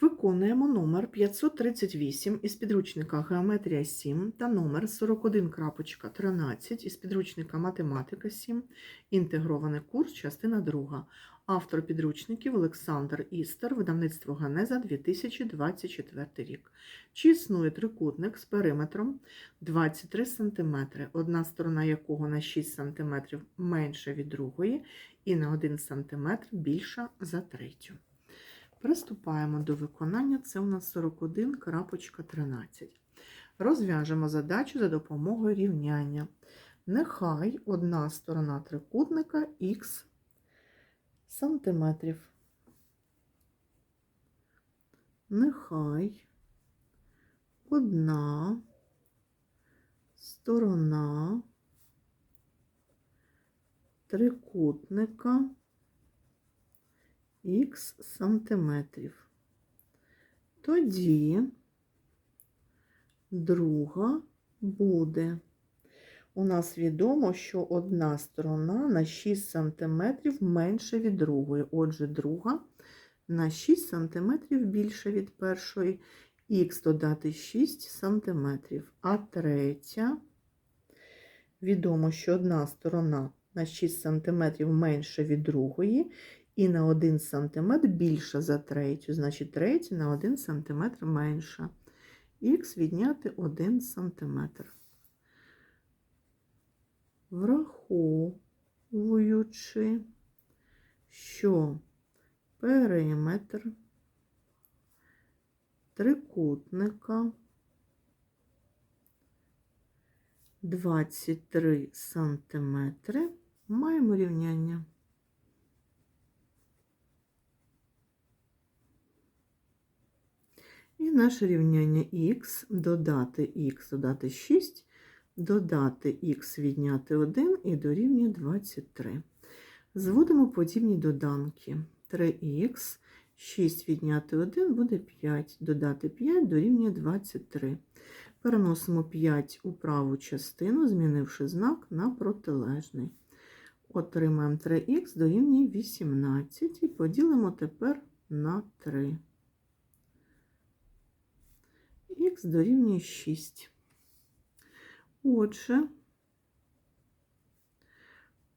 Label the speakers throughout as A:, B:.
A: Виконуємо номер 538 із підручника Геометрія 7 та номер 41.13 із підручника Математика 7, інтегрований курс, частина 2. Автор підручників Олександр Істер, видавництво Генеза 2024 рік. Чи існує трикутник з периметром 23 см, одна сторона якого на 6 см менша від другої і на 1 см більша за третю. Приступаємо до виконання. Це у нас 41.13. Розв'яжемо задачу за допомогою рівняння. Нехай одна сторона трикутника х сантиметрів. Нехай одна сторона трикутника х сантиметрів. Тоді друга буде. У нас відомо, що одна сторона на 6 см менше від другої. Отже, друга на 6 см більше від першої, х додати 6 см. А третя, відомо, що одна сторона на 6 см менше від другої, і на 1 см більша за третю, значить третя на 1 см менша. Х відняти 1 см. Враховуючи, що периметр трикутника 23 см, маємо рівняння. І наше рівняння х додати х додати 6, додати х відняти 1 і дорівнює 23. Зводимо подібні доданки. 3х, 6 відняти 1 буде 5, додати 5 дорівнює 23. Переносимо 5 у праву частину, змінивши знак на протилежний. Отримаємо 3х дорівнює 18 і поділимо тепер на 3 х дорівнює 6. Отже,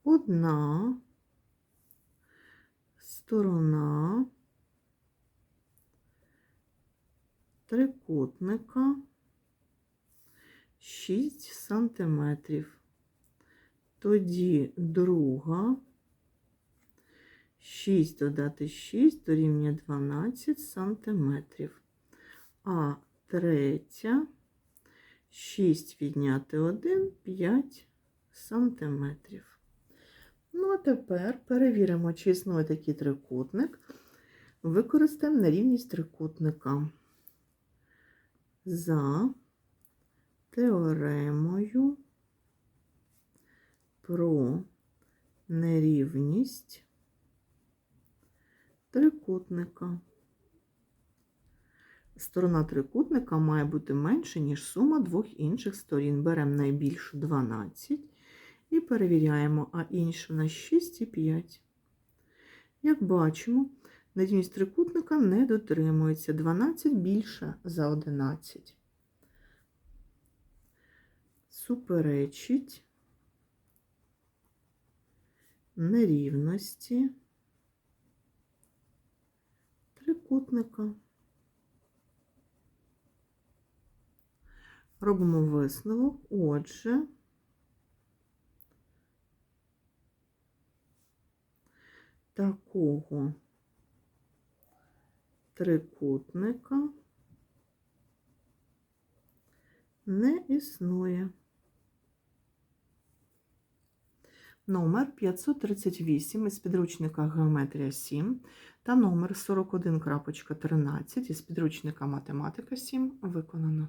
A: одна сторона трикутника 6 сантиметрів. Тоді друга 6 додати 6 дорівнює 12 сантиметрів. А третя, 6 відняти 1, 5 сантиметрів. Ну, а тепер перевіримо, чи існує такий трикутник. Використаємо нерівність трикутника. За теоремою про нерівність трикутника. Сторона трикутника має бути менше, ніж сума двох інших сторін. Беремо найбільшу 12 і перевіряємо, а іншу на 6 і 5. Як бачимо, нерівність трикутника не дотримується 12 більше за 11. Суперечить нерівності трикутника. Робимо висновок. Отже, такого трикутника не існує. Номер 538 із підручника Геометрія 7 та номер 41.13 із підручника Математика 7 виконано.